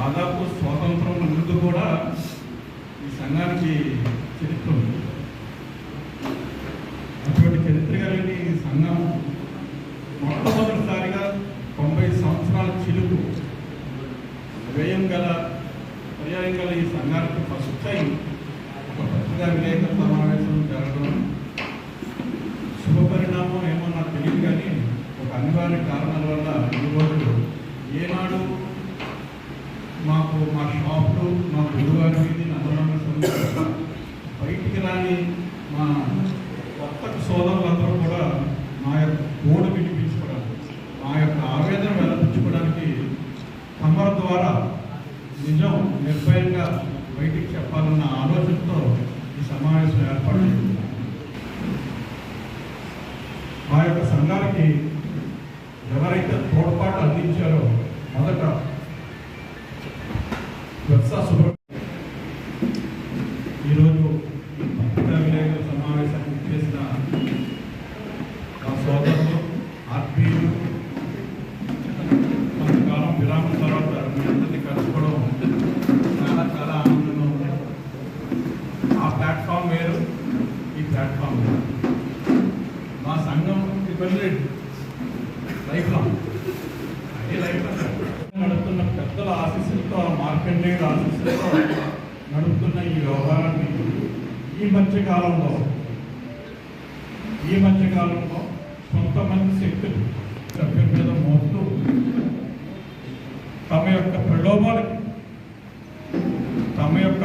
దాదాపు స్వాతంత్రం ముందు కూడా ఈ సంఘానికి చరిత్ర ఉంది. అటువంటి చరిత్ర కలిగిన ఈ సంఘం మొట్టమొదటిసారిగా తొంభై సంవత్సరాల చిలుకు వ్యయం గల పర్యాయం గల ఈ సంఘానికి ఫస్ట్ టైం ఒక పత్రికా విలేకరుల సమావేశం జరగడం శుభపరిణామం ఏమో నాకు తెలియదు కానీ ఒక అనివార్య కారణాల వల్ల ఈరోజు ఏనాడు మాకు మా షాప్లో మా గురువారి వీధి నందనవరం సంస్థ బయటికి రాని మా కొత్త సోదరులందరూ కూడా మా యొక్క గోడు వినిపించుకోవడానికి మా యొక్క ఆవేదన వెలపించుకోవడానికి కమర ద్వారా నిజం నిర్భయంగా బయటికి చెప్పాలన్న ఆలోచనతో ఈ సమావేశం ఏర్పాటు మా యొక్క సంఘానికి ఎవరైతే తోడ్పాటు అందించారో మొదట ఈరోజు ఈ విలేకరుల సమావేశానికి చేసిన మా సోదరులు ఆత్మీయులు కొంతకాలం విరామం తర్వాత మీ అందరినీ కలుసుకోవడం చాలా చాలా ఆనందంగా ఉంది. ఆ ప్లాట్ఫామ్ వేరు ఈ ప్లాట్ఫామ్ వేరు. మా సంఘం ఇబ్బంది లైఫ్ లాంగ్ అదే లైఫ్ లాంగ్ ఆ నడుపుతున్న ఈ వ్యవహారాన్ని ఈ మధ్య కాలంలో ఈ మధ్య కాలంలో కొంతమంది శక్తులు సభ్యుల మీద మోస్తూ తమ యొక్క ప్రలోభాలకి తమ యొక్క